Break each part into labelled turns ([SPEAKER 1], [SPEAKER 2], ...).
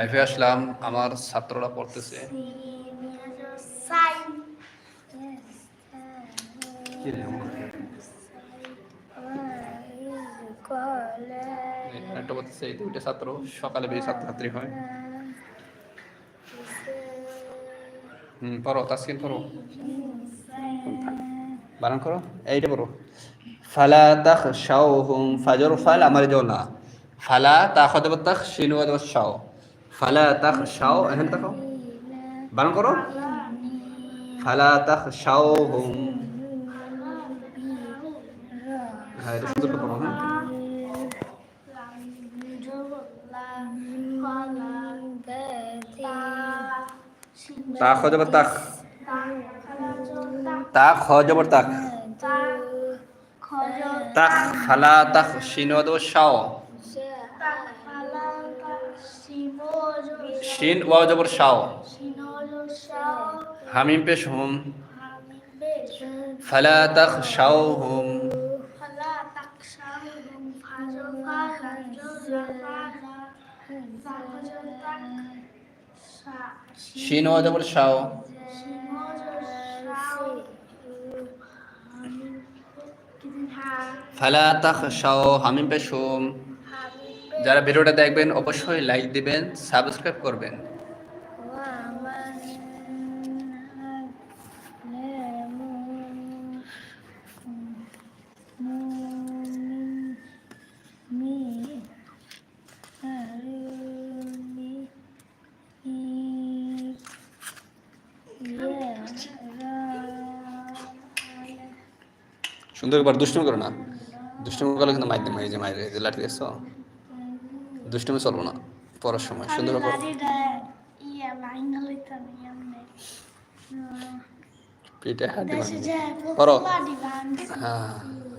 [SPEAKER 1] লাইফে আসলাম, আমার ছাত্ররা পড়তেছে. একটা বলতেছে এই দুইটা ছাত্র, সকালে বেশি ছাত্রছাত্রী হয়। হুম, পড়ো, তাসকিন পড়ো। বানান করো, এইটা পড়ো। ফালা তাখ শাও হুম ফাজর ফাল আমার জোলা ফালা তাখ দেব তাখ শিনু শাও ফালা তাখ শাও এখানে তাকাও। বানান করো। ফালা তাখ শাও হুম হ্যাঁ এটা সুন্দর করে হ্যাঁ। তাক। তাক। শিন শাও। শিন ওয়া জবর শাও হামিম পেশ হুম ফালা তাক শাও হুম শিন ওয়া জবর শাও ফালা তাক শাও হামিম পেশ হুম যারা ভিডিওটা দেখবেন, অবশ্যই লাইক দিবেন সাবস্ক্রাইব করবেন। সুন্দর একবার দুষ্টুমি করো না। দুষ্টুমি করলে কিন্তু মাইর মাই যে মাইর লাঠি দেখছ দুষ্টুমি চলবো না পড়ার সময়। সুন্দর। পিঠে হাড্ডি পড়ো। হ্যাঁ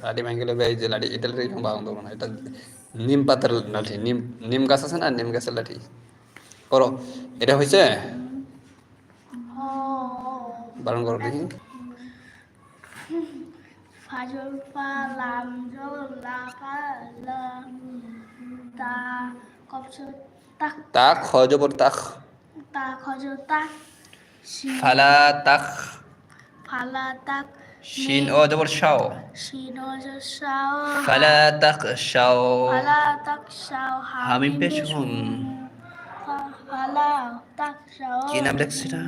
[SPEAKER 1] লাঠি ভাঙে গেলে এই যে লাঠি এটা দেবো না? এটা নিম পাতার লাঠি নিম নিম গাছ আছে না? নিম গাছের লাঠি। পড়ো। এটা হয়েছে? বারণ করো দেখি।
[SPEAKER 2] ফাজল পালাম জোলা পালাম। তা তাক
[SPEAKER 1] তাক খ জবর তাক।
[SPEAKER 2] তা খজ তাক।
[SPEAKER 1] ফালা তাক।
[SPEAKER 2] ফালা তাক।
[SPEAKER 1] শিন ও জবর শাও।
[SPEAKER 2] শিন শাও।
[SPEAKER 1] ফালা তাক শাও।
[SPEAKER 2] ফালা তাক শাও
[SPEAKER 1] হামিম পেশ হুম
[SPEAKER 2] ফালা তাক শাও।
[SPEAKER 1] কি নাম লেখছে এটা?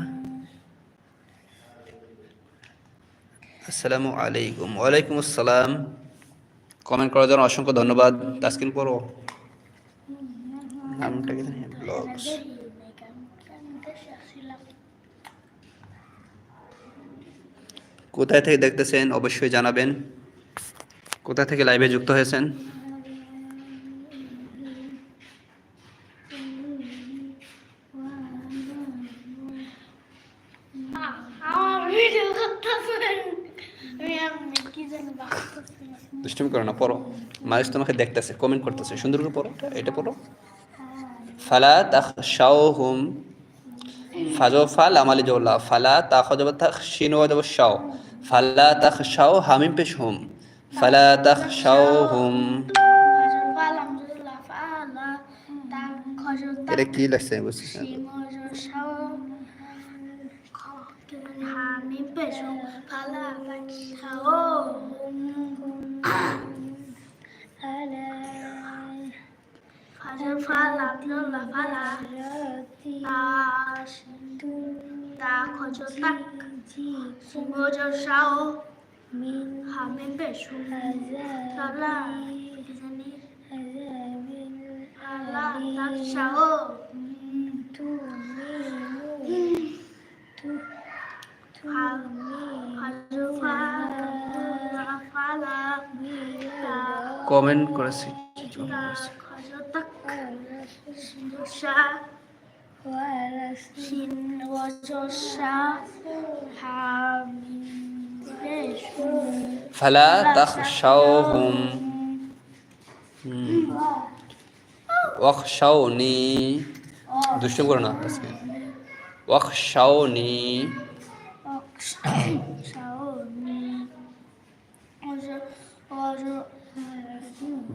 [SPEAKER 1] আসসালামু আলাইকুম। ওয়ালাইকুম আসসালাম। কমেন্ট করার জন্য অসংখ্য ধন্যবাদ। তাসকিন পড়ো। কি ব্লগস কোথায় থেকে দেখতেছেন অবশ্যই জানাবেন। কোথা থেকে লাইভে যুক্ত হয়েছেন? দুষ্টুমি করো না পড়ো। মানুষ তোমাকে দেখতেছে কমেন্ট করতেছে। সুন্দর করে পড়ো। এটা পড়ো। ফালা তাখ শাও হুম ফাজো ফাল আমালি জৌলা, ফালা তাখ জব তাখ শিন ওয়াজব শাও, ফালা তাখ শাও হামিম পেশ হুম ফালা তাখ শাও হুম
[SPEAKER 2] পালাম জুলা ফালা তাক খজ
[SPEAKER 1] এটা কি লাগছে আমি বুঝছি না।
[SPEAKER 2] ফালা ফালা ফালা তাস তা খজ তাক শিমজ শাও হামি পেশো ফালা কি তাক
[SPEAKER 1] কমেন্ট করেছি। ফালা তাখ শাও হুম। ওয়াক শাও নি দুষ্টুমি করো না আজকে। ওয়াক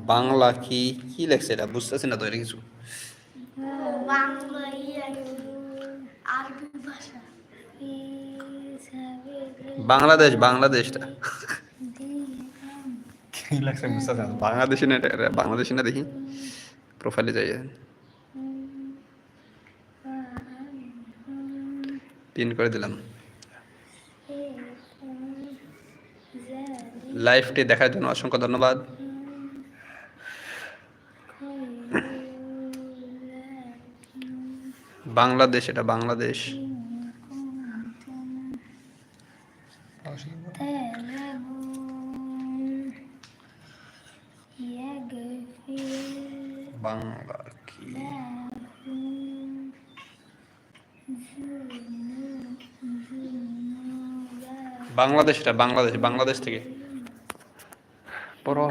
[SPEAKER 1] বাংলা কি? কি লেখছে এটা? বুঝতেছি না তো এটা কিছু।
[SPEAKER 2] বাংলা
[SPEAKER 1] বাংলাদেশ বাংলাদেশটা। বাংলাদেশ না বাংলাদেশি না দেখি। প্রোফাইলে যাই পিন করে দিলাম। লাইফটি দেখার জন্য অসংখ্য ধন্যবাদ। বাংলাদেশ এটা বাংলাদেশ। বাংলা কি? বাংলাদেশ এটা বাংলাদেশ বাংলাদেশ থেকে। পড়ো।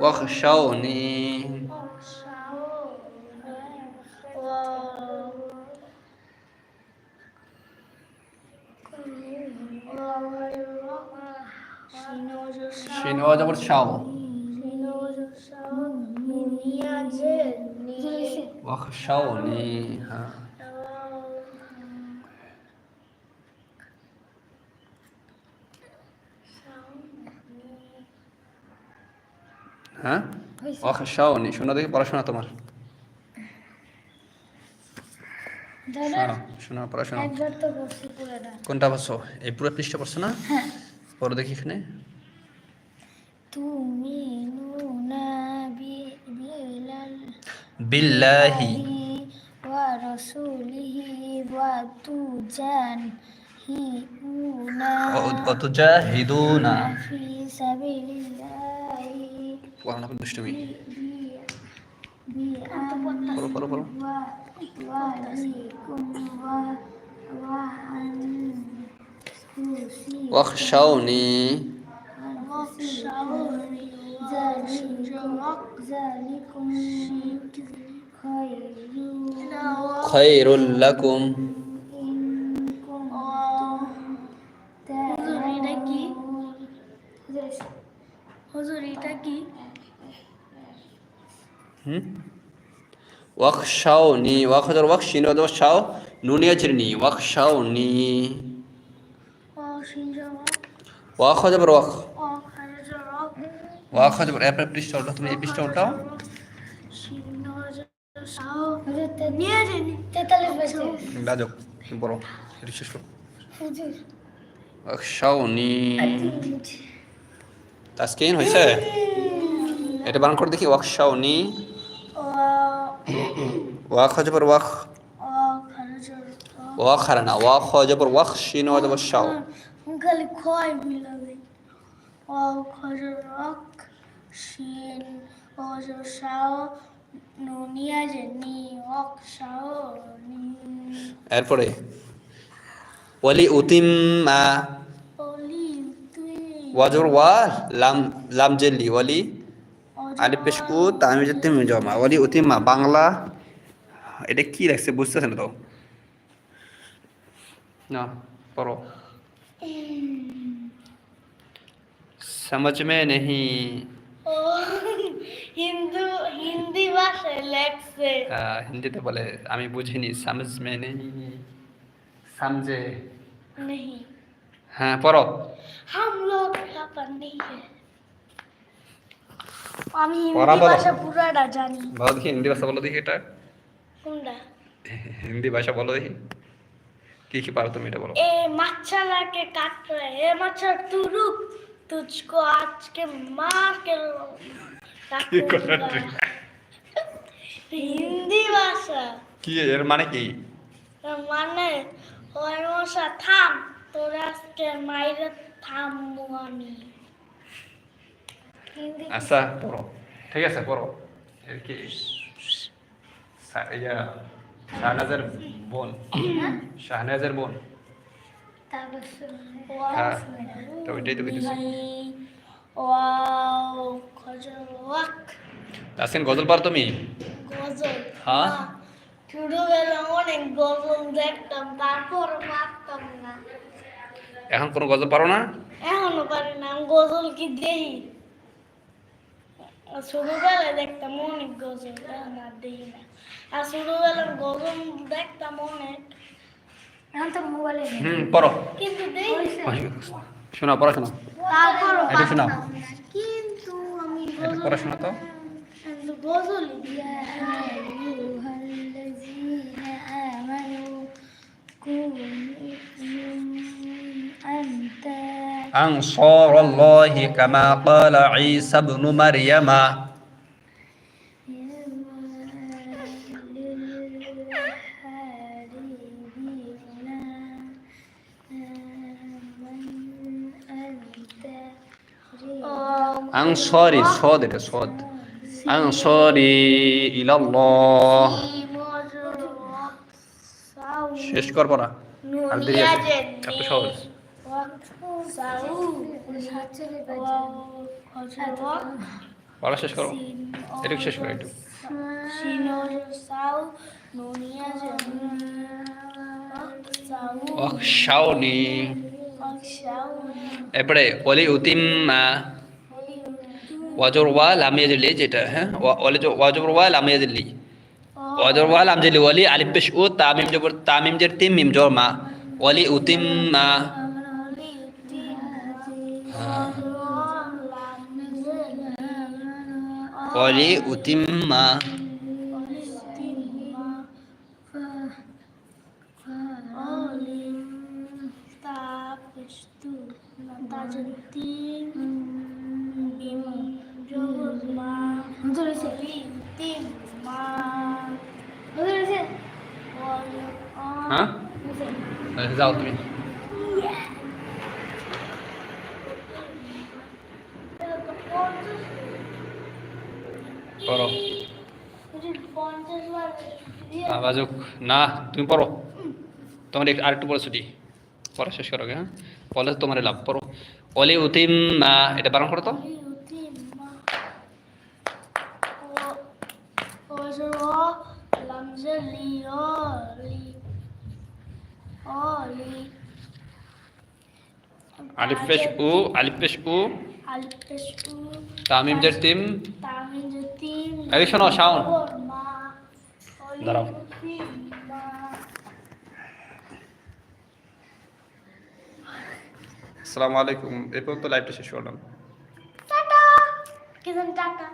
[SPEAKER 1] ওয়াকশাওনি শিন ও যাব শাও ওয়াকশাওনি হ্যাঁ হ্যাঁ? অখশাওনি শোনা দেখি পড়াশোনা তোমার। শোনা পড়াশোনা। কোনটা বসো? এই পুরো পৃষ্ঠা পড়ছো না? হ্যাঁ। পড়ো দেখি এখানে।
[SPEAKER 3] তুমি
[SPEAKER 1] বিল্লাহি। ওয়া
[SPEAKER 3] রাসূলিহি ওয়া হি
[SPEAKER 1] উনা ওয়া ফি
[SPEAKER 3] সাবিলিল্লাহ।
[SPEAKER 1] পড়ো পড়ো পড়ো
[SPEAKER 3] وأموالكم و- وأنفسكم
[SPEAKER 1] ওয়াকশাওনি
[SPEAKER 3] ذلكم ذلكم خير
[SPEAKER 1] খায়রুল লাকুম
[SPEAKER 3] إن كنتم
[SPEAKER 2] হুজুর, এটা কি?
[SPEAKER 1] ওয়াকশাওনি ওয়াক হচ্ছে ওয়াকশিন ও যাব শাও ওয়াকশাওনি ওয়াক হচ্ছে ওয়াক ওয়াক এটা হয়েছে? এটা করে দেখি ওয়াকশাওনি ওয়াক ওয়াক ওয়াক হারা না ওয়াক হচ্ছে ওয়াক শিন ও যাব শাও
[SPEAKER 2] খালি খয় বিলাবে ও খজর রক শিন ও সাও নুনিয়া জেনি সাও নি
[SPEAKER 1] এরপরে ওয়ালি উতিম্মা
[SPEAKER 2] ওলি তুই
[SPEAKER 1] ওয়াজর ওয়া লাম লাম জেলি ওয়ালি আলি পেশকু তামি যেতে জমা ওয়ালি উতিম্মা বাংলা এটা কি লাগছে বুঝতেছে না তো না পড়ো समझ में नहीं
[SPEAKER 2] ও হিন্দু হিন্দি ভাষায় লেখছে
[SPEAKER 1] আহ, হিন্দিতে বলে আমি বুঝিনি समझ में नहीं समझे
[SPEAKER 2] नहीं
[SPEAKER 1] হ্যাঁ পড়ো
[SPEAKER 2] हम लोग यहाँ पर नहीं है আমি হিন্দি ভাষা পুরাটা জানি।
[SPEAKER 1] বলো দেখি হিন্দি ভাষা বলো দেখি এটা।
[SPEAKER 2] কোনটা?
[SPEAKER 1] হিন্দি ভাষা বলো দেখি। কি কি পারো তুমি এটা বলো।
[SPEAKER 2] এ মাছালাকে কাট এ মাছা তুরুক তুজকো
[SPEAKER 1] আজকে মার কে
[SPEAKER 2] হিন্দি ভাষা।
[SPEAKER 1] কি এর মানে কি?
[SPEAKER 2] মানে ওর মশা থাম তোর আজকে মাইরে থামবো আমি।
[SPEAKER 1] আচ্ছা পড়ো। ঠিক আছে, পড়ো। এর কি? ইয়া, শাহনাজের বোন। শাহনাজের বোন। হ্যাঁ তো ওইটাই তো কিছু
[SPEAKER 2] ওয়াও গজল
[SPEAKER 1] পার তুমি?
[SPEAKER 2] গজল
[SPEAKER 1] হ্যাঁ?
[SPEAKER 2] গজল
[SPEAKER 1] এখন কোনো গজল পারো না?
[SPEAKER 2] এখনও পারি না গজল কি আর ছোটবেলায় দেখতাম অনেক গজল এখন আর দেখি না। আর ছোটবেলার গজল দেখতাম অনেক।
[SPEAKER 3] এখন তো মোবাইলে
[SPEAKER 1] হুম পড়ো।
[SPEAKER 2] কিন্তু দেখি
[SPEAKER 1] শোনো পড়াশোনা এটা শোনাও।
[SPEAKER 2] কিন্তু আমি
[SPEAKER 1] পড়াশোনা তো।
[SPEAKER 2] গজল গজলই
[SPEAKER 1] أنصار الله كما قال عيسى ابن مريم أنصاري صاد এটা صاد أنصاري إلى الله শেষ কর পড়া আর দেরি আছে এত সহজ পড়া শেষ করো। একটু শেষ করো একটু? অক্ষাওনি এরপরে ওলি উতিম্মা। ওয়াজর ওয়া দিল্লি যেটা হ্যাঁ? ওয়াজর ওয়া লামিয়া দিল্লি ওয়াজর ওয়া লাম দিল্লি ওয়ালি আলিফ পেশ ও তামিম জবর তামিম জের তিম মিম জর মা। ওয়ালি উতিম্মা। ওয়ালি উতিম্মা। হ্যাঁ? যাও তুমি। পড়ো। আবাজক না তুমি পড়ো। তোমার একটু আরেকটু পড়ো ছুটি। পড়া শেষ করো হ্যাঁ? পড়লে তোমার লাভ পড়ো। অলি উতিম এটা বারণ করো তো। আলিফ পেশ উ আলিফ পেশ উ। তামিম জের তিম এই শোনো, শাওন। দাঁড়াও। আসসালামু আলাইকুম এই পর্যন্ত লাইভটা শেষ করলাম
[SPEAKER 2] টাটা